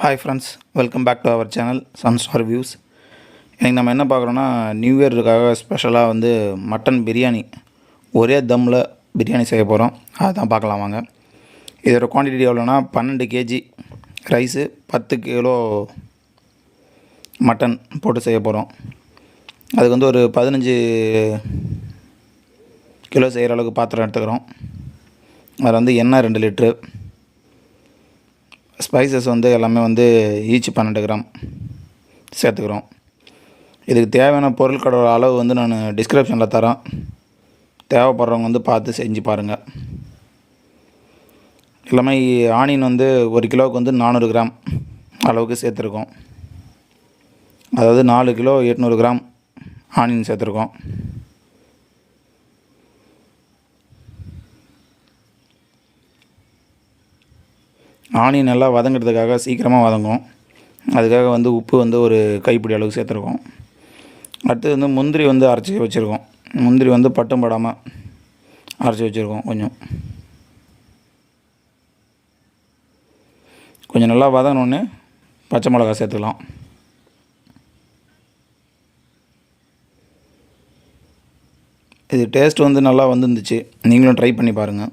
Hi friends welcome back to our channel Sunstar views இன்றைக்கி நம்ம என்ன பார்க்குறோன்னா நியூ இயருக்காக ஸ்பெஷலாக வந்து மட்டன் பிரியாணி ஒரே தம்மில் பிரியாணி செய்ய போகிறோம் அதுதான் பார்க்கலாம் வாங்க. இதோட குவான்டிட்டி எவ்வளோன்னா பன்னெண்டு கேஜி ரைஸு பத்து கிலோ மட்டன் போட்டு செய்ய போகிறோம் அதுக்கு வந்து ஒரு பதினஞ்சு கிலோ செய்கிற அளவுக்கு பாத்திரம் எடுத்துக்கிறோம். அதில் வந்து எண்ணெய் ரெண்டு லிட்ரு ஸ்பைசஸ் வந்து எல்லாமே வந்து ஈச்சு பன்னெண்டு கிராம் சேர்த்துக்கிறோம். இதுக்கு தேவையான பொருட்களோட அளவு வந்து நான் டிஸ்கிரிப்ஷனில் தரேன். தேவைப்படுறவங்க வந்து பார்த்து செஞ்சு பாருங்கள் எல்லாமே ஆனியன் வந்து ஒரு கிலோவுக்கு வந்து நானூறு கிராம் அளவுக்கு சேர்த்துருக்கோம். அதாவது நாலு கிலோ எட்நூறு கிராம் ஆனியன் சேர்த்துருக்கோம். ஆனியன் நல்லா வதங்கிறதுக்காக சீக்கிரமாக வதங்கும் அதுக்காக வந்து உப்பு வந்து ஒரு கைப்பிடி அளவுக்கு சேர்த்துருக்கோம். அடுத்து வந்து முந்திரி வந்து அரைச்சி வச்சுருக்கோம். முந்திரி வந்து பட்டம் படாமல் அரைச்சி வச்சுருக்கோம் கொஞ்சம். கொஞ்சம் நல்லா வதங்கினோடனே பச்சை மிளகா சேர்த்துக்கலாம். இது டேஸ்ட் வந்து நல்லா வந்துருந்துச்சு. நீங்களும் ட்ரை பண்ணி பாருங்கள்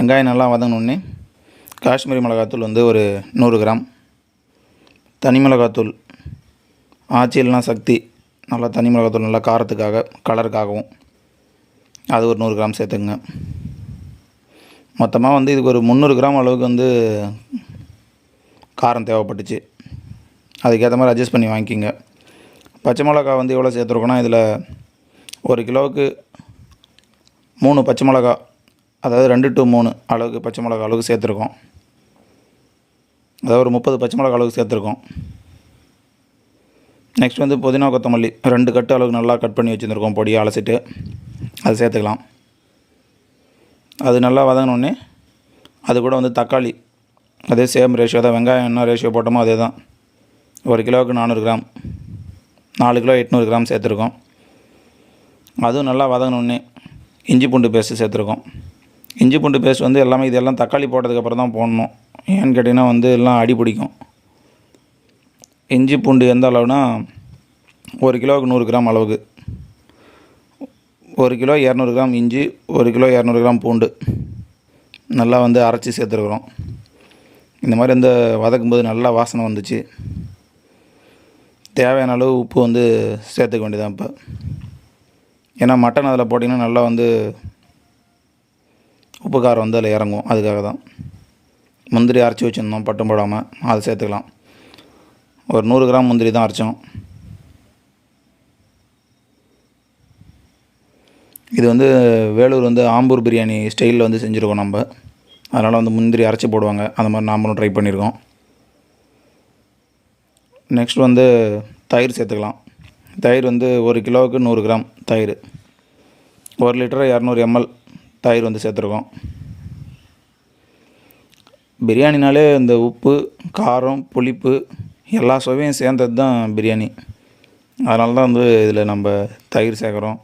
வெங்காயம் நல்லா வதங்கினோடனே காஷ்மீரி மிளகாத்தூள் வந்து ஒரு நூறு கிராம். தனி மிளகாத்தூள் ஆச்சியெல்லாம் சக்தி நல்லா தனி மிளகாத்தூள் நல்லா காரத்துக்காக கலருக்காகவும் அது ஒரு நூறு கிராம் சேர்த்துங்க மொத்தமாக வந்து இதுக்கு ஒரு முந்நூறு கிராம் அளவுக்கு வந்து காரம் தேவைப்பட்டுச்சு. அதுக்கேற்ற மாதிரி அட்ஜஸ்ட் பண்ணி வாங்கிக்கிங்க. பச்சை மிளகா வந்து எவ்வளோ சேர்த்துருக்கோன்னா இதில் ஒரு கிலோவுக்கு மூணு பச்சை மிளகா அதாவது ரெண்டு டு மூணு அளவுக்கு பச்சை மிளகா அளவுக்கு சேர்த்துருக்கோம். அதாவது ஒரு முப்பது பச்சை மிளகா அளவுக்கு சேர்த்துருக்கோம். நெக்ஸ்ட் வந்து புதினா கொத்தமல்லி ரெண்டு கட்டு அளவுக்கு நல்லா கட் பண்ணி வச்சுருந்துருக்கோம். பொடியை அலசிட்டு அது சேர்த்துக்கலாம். அது நல்லா வதங்கினோடனே அது கூட வந்து தக்காளி அதே சேம் ரேஷியோ தான். வெங்காயம் என்ன ரேஷியோ போட்டோமோ அதே தான். ஒரு கிலோவுக்கு நானூறு கிராம் நாலு கிலோ எட்நூறு கிராம் சேர்த்துருக்கோம். அதுவும் நல்லா வதங்கினோடனே இஞ்சி பூண்டு பேஸ்ட்டு சேர்த்துருக்கோம். இஞ்சி பூண்டு பேஸ்ட் வந்து எல்லாமே இதெல்லாம் தக்காளி போட்டதுக்கப்புறம் தான் போடணும். ஏன்னு கேட்டிங்கன்னா வந்து எல்லாம் அடி பிடிக்கும். இஞ்சி பூண்டு எந்த அளவுனா ஒரு கிலோவுக்கு நூறு கிராம் அளவுக்கு. ஒரு கிலோ இரநூறு கிராம் இஞ்சி ஒரு கிலோ இரநூறு கிராம் பூண்டு. நல்லா வந்து அரைச்சி சேர்த்துருக்குறோம். இந்த மாதிரி வந்து வதக்கும்போது நல்லா வாசனை வந்துச்சு. தேவையான அளவு உப்பு வந்து சேர்த்துக்க வேண்டியதான் இப்போ. ஏன்னா மட்டன் அதில் போட்டிங்கன்னா நல்லா வந்து உப்பு காரம் வந்து அதில் இறங்கும். அதுக்காக தான். முந்திரி அரைச்சி வச்சுருந்தோம் பட்டம் போடாமல் அதை சேர்த்துக்கலாம். ஒரு நூறு கிராம் முந்திரி தான் அரைச்சோம். இது வந்து வேலூர் வந்து ஆம்பூர் பிரியாணி ஸ்டைலில் வந்து செஞ்சுருக்கோம் நம்ம. அதனால் வந்து முந்திரி அரைச்சி போடுவாங்க. அந்த மாதிரி நாமளும் ட்ரை பண்ணியிருக்கோம். நெக்ஸ்ட் வந்து தயிர் சேர்த்துக்கலாம். தயிர் வந்து ஒரு கிலோவுக்கு நூறு கிராம் தயிர். ஒரு லிட்டர் இரநூறு எம்எல் தயிர் வந்து சேர்த்துருக்கோம். பிரியாணினாலே இந்த உப்பு காரம் புளிப்பு எல்லா சுவையும் சேர்ந்தது தான் பிரியாணி. அதனால தான் வந்து இதில் நம்ம தயிர் சேர்க்குறோம்.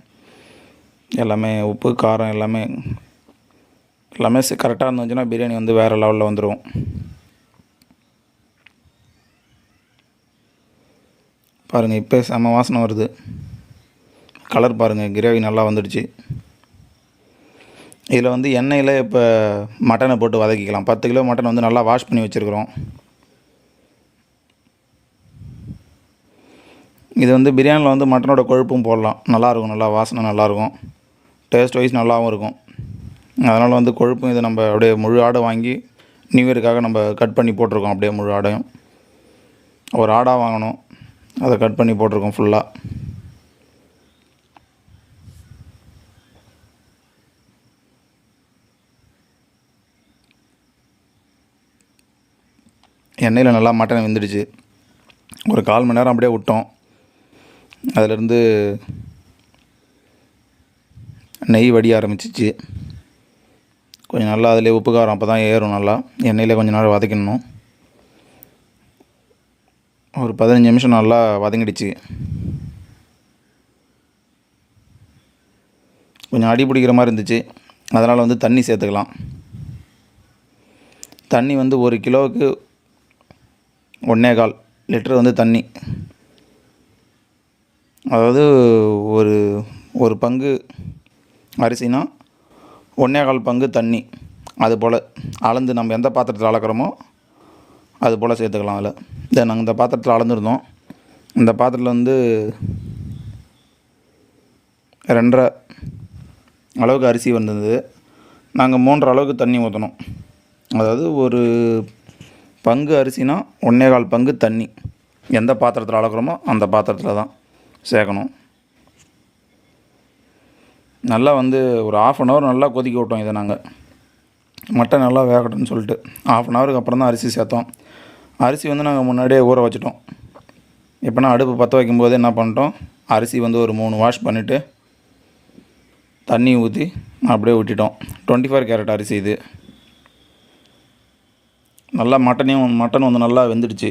எல்லாமே உப்பு காரம் எல்லாமே எல்லாமே கரெக்டாக இருந்துச்சுன்னா பிரியாணி வந்து வேறு லெவலில் வந்துடும் பாருங்கள் இப்போ செம வாசனை வருது. கலர் பாருங்கள் கிரேவி நல்லா வந்துடுச்சு. இதில் வந்து எண்ணெயில் இப்போ மட்டனை போட்டு வதக்கிக்கலாம். பத்து கிலோ மட்டன் வந்து நல்லா வாஷ் பண்ணி வச்சுருக்குறோம். இது வந்து பிரியாணியில் வந்து மட்டனோட கொழுப்பும் போடலாம். நல்லாயிருக்கும் நல்லா வாசனை நல்லாயிருக்கும். டேஸ்ட் வைஸ் நல்லாவும் இருக்கும். அதனால் வந்து கொழுப்பும் இதை நம்ம அப்படியே முழு ஆடை வாங்கி நியூ இயருக்காக நம்ம கட் பண்ணி போட்டிருக்கோம். அப்படியே முழு ஆடையும். ஒரு ஆடாக வாங்கணும். அதை கட் பண்ணி போட்டிருக்கோம் ஃபுல்லாக எண்ணெயில் நல்லா மட்டன் வெந்துடுச்சு. ஒரு கால் மணி நேரம் அப்படியே விட்டோம். அதிலிருந்து நெய் வடிய ஆரம்பிச்சிச்சு. கொஞ்சம் நல்லா அதிலே உப்பு காரம் அப்போ தான் ஏறும் நல்லா. எண்ணெயில் கொஞ்சம் நேரம் வதக்கிடணும். ஒரு பதினஞ்சு நிமிஷம் நல்லா வதங்கிடுச்சு. கொஞ்சம் அடி பிடிக்கிற மாதிரி இருந்துச்சு. அதனால் வந்து தண்ணி சேர்த்துக்கலாம். தண்ணி வந்து ஒரு கிலோவுக்கு ஒன்றே கால் லிட்டர் வந்து தண்ணி. அதாவது ஒரு ஒரு பங்கு அரிசினா ஒன்றே கால் பங்கு தண்ணி. அது போல் அளந்து நம்ம எந்த பாத்திரத்தில் அளக்கிறோமோ அது போல் சேர்த்துக்கலாம் அதில். இதை நாங்கள் இந்த பாத்திரத்தில் அளந்துருந்தோம். இந்த பாத்திரத்தில் வந்து ரெண்டரை அளவுக்கு அரிசி வந்தது நாங்கள் மூன்றரை அளவுக்கு தண்ணி ஊற்றணும் அதாவது ஒரு பங்கு அரிசினா ஒன்றே கால் பங்கு தண்ணி. எந்த பாத்திரத்தில் அளக்குறோமோ அந்த பாத்திரத்தில் தான் சேர்க்கணும். நல்லா வந்து ஒரு ஆஃப் அன் ஹவர் நல்லா கொதிக்க விட்டோம் இதை நாங்கள் மட்டன் நல்லா வேகட்டும்னு சொல்லிட்டு. ஆஃப் அன் ஹவருக்கு அப்புறம் தான் அரிசி சேர்த்தோம். அரிசி வந்து நாங்கள் முன்னாடியே ஊற வச்சிட்டோம். எப்போனா அடுப்பு பற்ற வைக்கும்போது என்ன பண்ணிட்டோம்? அரிசி வந்து ஒரு மூணு வாஷ் பண்ணிவிட்டு தண்ணி ஊற்றி அப்படியே விட்டுட்டோம் டுவெண்ட்டி ஃபோர் கேரட் அரிசி இது. நல்லா மட்டனையும் மட்டன் வந்து நல்லா வெந்துடுச்சு.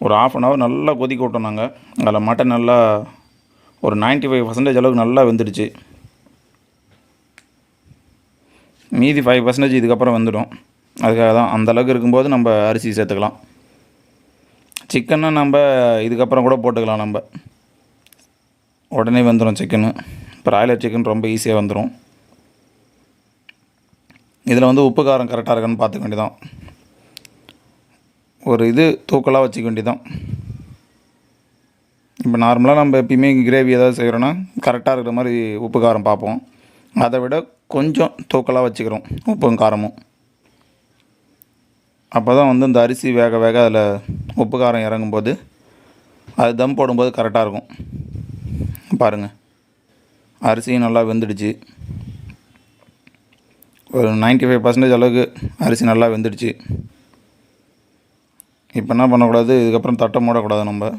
ஒரு ஆஃப் அன் ஹவர் நல்லா கொதிக்க விட்டோம் நாங்கள் அதில் மட்டன் நல்லா ஒரு 95% ஃபைவ் பர்சன்டேஜ் அளவுக்கு நல்லா வெந்துடுச்சு. மீதி ஃபைவ் பர்சன்டேஜ் இதுக்கப்புறம் வந்துடும். அதுக்காக தான் அந்த அளவுக்கு இருக்கும்போது நம்ம அரிசி சேர்த்துக்கலாம். சிக்கனை நம்ம இதுக்கப்புறம் கூட போட்டுக்கலாம் நம்ம. உடனே வந்துடும் சிக்கனு ப்ராய்லர் சிக்கன் ரொம்ப ஈஸியாக வந்துடும் இதில் வந்து உப்பு காரம் கரெக்டாக இருக்கான்னு பார்த்துக்க வேண்டியதான் ஒரு இது தூக்கலாக வச்சுக்க வேண்டியதான் இப்போ நார்மலாக நம்ம எப்பயுமே கிரேவி ஏதாவது செய்கிறோன்னா கரெக்டாக இருக்கிற மாதிரி உப்பு காரம் பார்ப்போம். அதை விட கொஞ்சம் தூக்கலாக வச்சுக்கிறோம் உப்பும் காரமும். அப்போ தான் வந்து இந்த அரிசி வேக வேக அதில் உப்பு காரம் இறங்கும்போது அது தம் போடும்போது கரெக்டாக இருக்கும். பாருங்கள் அரிசியும் நல்லா வெந்துடுச்சு. ஒரு 95% ஃபைவ் பர்சன்டேஜ் அளவுக்கு அரிசி நல்லா வெந்துடுச்சு. இப்போ என்ன பண்ணக்கூடாது? இதுக்கப்புறம் தட்டை மூடக்கூடாது நம்ம.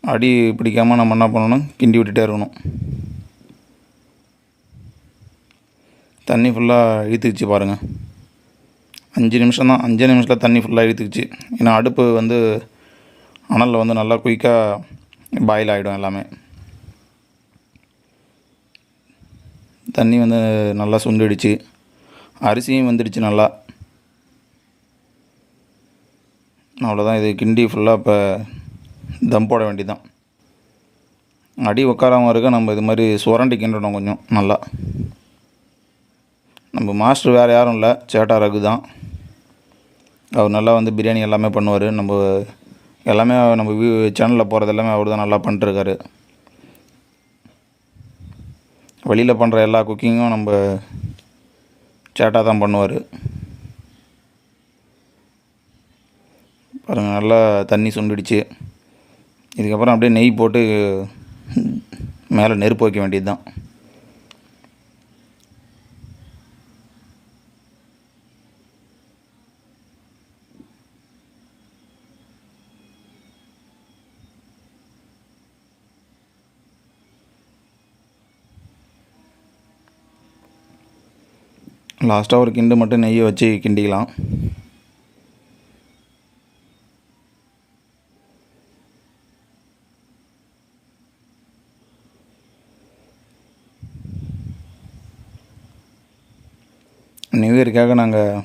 அடி பிடிக்காமல் நம்ம என்ன பண்ணணும்? கிண்டி விட்டுட்டே இருக்கணும். தண்ணி ஃபுல்லாக இழுத்துக்குச்சு பாருங்கள் அஞ்சு நிமிஷம் தான். அஞ்சு நிமிஷத்தில் தண்ணி ஃபுல்லாக இழுத்துக்குச்சு. ஏன்னா அடுப்பு வந்து அனலில் வந்து நல்லா குயிக்காக பாயில் ஆகிடும் எல்லாமே. தண்ணி வந்து நல்லா சுண்டிடுச்சு. அரிசியும் வந்துடுச்சு நல்லா. அவ்வளோதான் இது கிண்டி ஃபுல்லாக இப்போ தம் போட வேண்டியதுதான். அடி உட்காராமல் இருக்க நம்ம இது மாதிரி சுரண்டி கிண்டணும் கொஞ்சம் நல்லா. நம்ம மாஸ்டர் வேறு யாரும் இல்லை சேட்டா ரகு தான். அவர் நல்லா வந்து பிரியாணி எல்லாமே பண்ணுவார். நம்ம எல்லாமே நம்ம வியூ சேனலில் போகிறது எல்லாமே அவர் தான் நல்லா பண்ணிட்டுருக்காரு. வெளியில் பண்ணுற எல்லா குக்கிங்கும் நம்ம சேட்டாக தான் பண்ணுவார். பாருங்கள் நல்லா தண்ணி சுண்டிடுச்சு. இதுக்கப்புறம் அப்படியே நெய் போட்டு மேலே நெருப்பு வைக்க வேண்டியது தான் லாஸ்ட்டாக ஒரு கிண்டு மட்டும் நெய்யை வச்சு கிண்டிக்கலாம். நியூ இயருக்காக நாங்கள்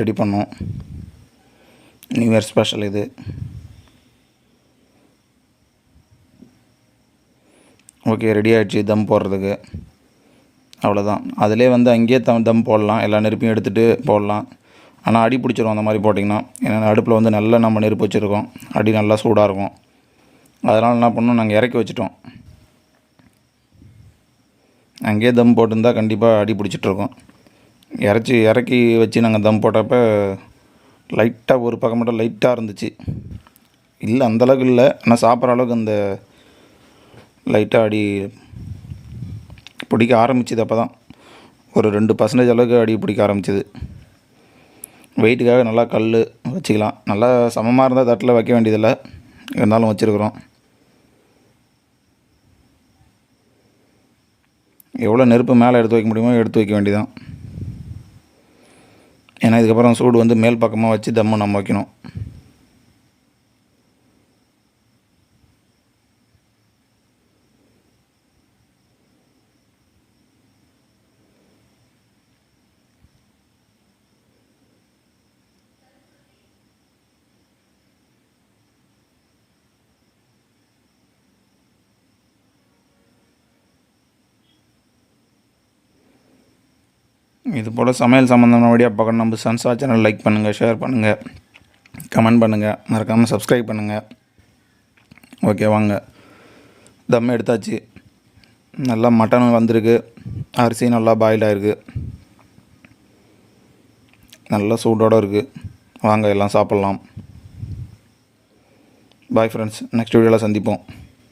ரெடி பண்ணோம். நியூ இயர் ஸ்பெஷல் இது. ஓகே ரெடி ஆகிடுச்சு தம் போடுறதுக்கு. அவ்வளோதான் அதிலே வந்து அங்கேயே தம் தம் போடலாம். எல்லா நெருப்பையும் எடுத்துகிட்டு போடலாம். ஆனால் அடி பிடிச்சிரும் அந்த மாதிரி போட்டிங்கன்னா. ஏன்னா அடுப்பில் வந்து நல்லா நம்ம நெருப்பு வச்சுருக்கோம். அடி நல்லா சூடாக இருக்கும். அதனால் என்ன பண்ணோம்? நாங்கள் இறக்கி வச்சிட்டோம். அங்கேயே தம் போட்டிருந்தால் கண்டிப்பாக அடி பிடிச்சிட்ருக்கோம் இறச்சி இறக்கி வச்சு நாங்கள் தம் போட்டப்போ லைட்டாக ஒரு பக்கம் மட்டும் லைட்டாக இருந்துச்சு. இல்லை அந்தளவுக்கு இல்லை. ஆனால் சாப்பிட்ற அளவுக்கு அந்த லைட்டாக அடி பிடிக்க ஆரம்பிச்சது அப்போ தான் ஒரு ரெண்டு பர்சன்டேஜ் அளவுக்கு அடி பிடிக்க ஆரம்பிச்சிது. வெயிட்டுக்காக நல்லா கல் வச்சுக்கலாம். நல்லா சமமாக இருந்தால் தட்டில் வைக்க வேண்டியதில்லை. இருந்தாலும் வச்சுருக்குறோம். எவ்வளோ நெருப்பு மேலே எடுத்து வைக்க முடியுமோ எடுத்து வைக்க வேண்டியதான் ஏன்னா இதுக்கப்புறம் சூடு வந்து மேல் பக்கமாக வச்சு தம்மு நம்ம வைக்கணும். இது போல் சமையல் சம்மந்தமான வீடியோ பார்க்கணும் நம்ம சன்சா சேனல் லைக் பண்ணுங்கள் ஷேர் பண்ணுங்கள் கமெண்ட் பண்ணுங்கள் மறக்காமல் சப்ஸ்கிரைப் பண்ணுங்கள் ஓகே வாங்க. தம் எடுத்தாச்சு. நல்லா மட்டன் வந்திருக்கு. அரிசி நல்லா பாயில் ஆகிருக்கு நல்லா சூடோடு இருக்குது வாங்க எல்லாம் சாப்பிட்லாம். பாய் ஃப்ரெண்ட்ஸ் நெக்ஸ்ட் வீடியோவில் சந்திப்போம்.